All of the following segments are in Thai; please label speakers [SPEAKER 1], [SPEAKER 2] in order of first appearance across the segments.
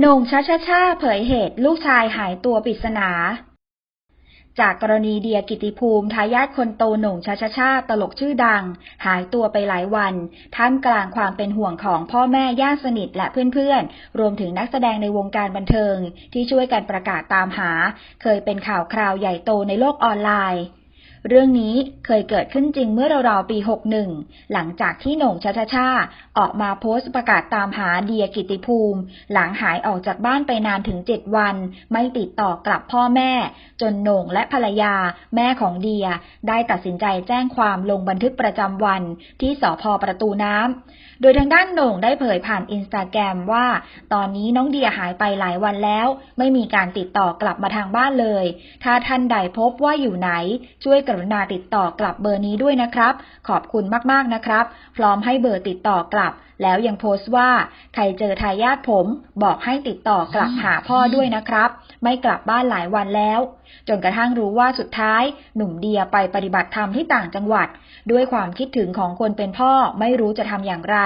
[SPEAKER 1] หน่งชาชาชาเผยเหตุลูกชายหายตัวปริศนา จากกรณีเดียกิติภูมิทายาทคนโตหน่งชาชาชาตลกชื่อดัง หายตัวไปหลายวัน ท่ามกลางความเป็นห่วงของพ่อแม่ญาติสนิทและเพื่อนๆ รวมถึงนักแสดงในวงการบันเทิง ที่ช่วยกันประกาศตามหา เคยเป็นข่าวคราวใหญ่โตในโลกออนไลน์ เรื่องนี้เคยเกิดขึ้นจริงเมื่อราวๆปี 61 หลังจากที่โหน่งชาชาชาออกมาโพสต์ประกาศตามหาเดียกิติภูมิ หลังหายออกจากบ้านไปนานถึง 7 วัน ไม่ติดต่อกลับพ่อแม่ จนโหน่งและภรรยา แม่ของเดีย ได้ตัดสินใจแจ้งความลงบันทึกประจำวันที่สพประตูน้ำ โดยทางด้านโหน่งได้เผยผ่านอินสตาแกรมว่า ตอนนี้น้องเดียหายไปหลายวันแล้ว ไม่มีการติดต่อกลับมาทางบ้านเลย ถ้าท่านใดพบว่าอยู่ไหน ช่วยกรณาติดต่อกลับเบอร์นี้ด้วยนะครับ ขอบคุณมากๆนะครับ พร้อมให้เบอร์ติดต่อกลับ แล้วยังโพสต์ว่า ใครเจอทายาทผม บอกให้ติดต่อกลับหาพ่อด้วยนะครับ ไม่กลับบ้านหลายวันแล้ว จนกระทั่งรู้ว่าสุดท้าย หนุ่มเดียไปปฏิบัติธรรมที่ต่างจังหวัด ด้วยความคิดถึงของคนเป็นพ่อไม่รู้จะทำอย่างไร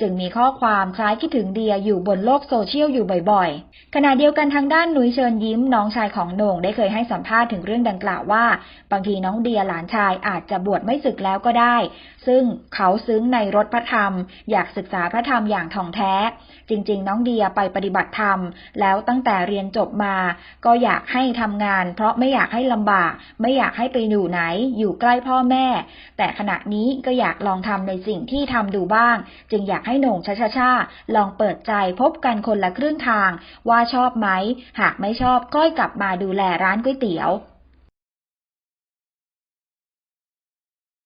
[SPEAKER 1] จึงมีข้อความคล้ายคิดถึงเดียอยู่บนโลกโซเชียลอยู่บ่อยๆขณะเดียวกันทางด้านหนุยเชิญยิ้มน้องชายของโหน่งได้เคยให้สัมภาษณ์ถึงเรื่องดังกล่าวว่า บางทีน้องเดียหลานชายอาจจะบวชไม่ศึกแล้วก็ได้ ซึ่งเขาซึ้งในรถพระธรรม อยากศึกษาพระธรรมอย่างถ่องแท้ จริง ๆ น้องเดียไปปฏิบัติธรรม แล้วตั้งแต่เรียนจบมา ก็อยากให้ทำงาน เพราะไม่อยากให้ลำบาก ไม่อยากให้ไปอยู่ไหน อยู่ใกล้พ่อแม่ แต่ขณะนี้ก็อยากลองทำในสิ่งที่ทำดูบ้าง จึงอยากให้หน่งชาชาชาลองเปิดใจพบกันคนละครึ่งทาง ว่าชอบไหม หากไม่ชอบก็กลับมาดูแลร้านก๋วยเตี๋ยว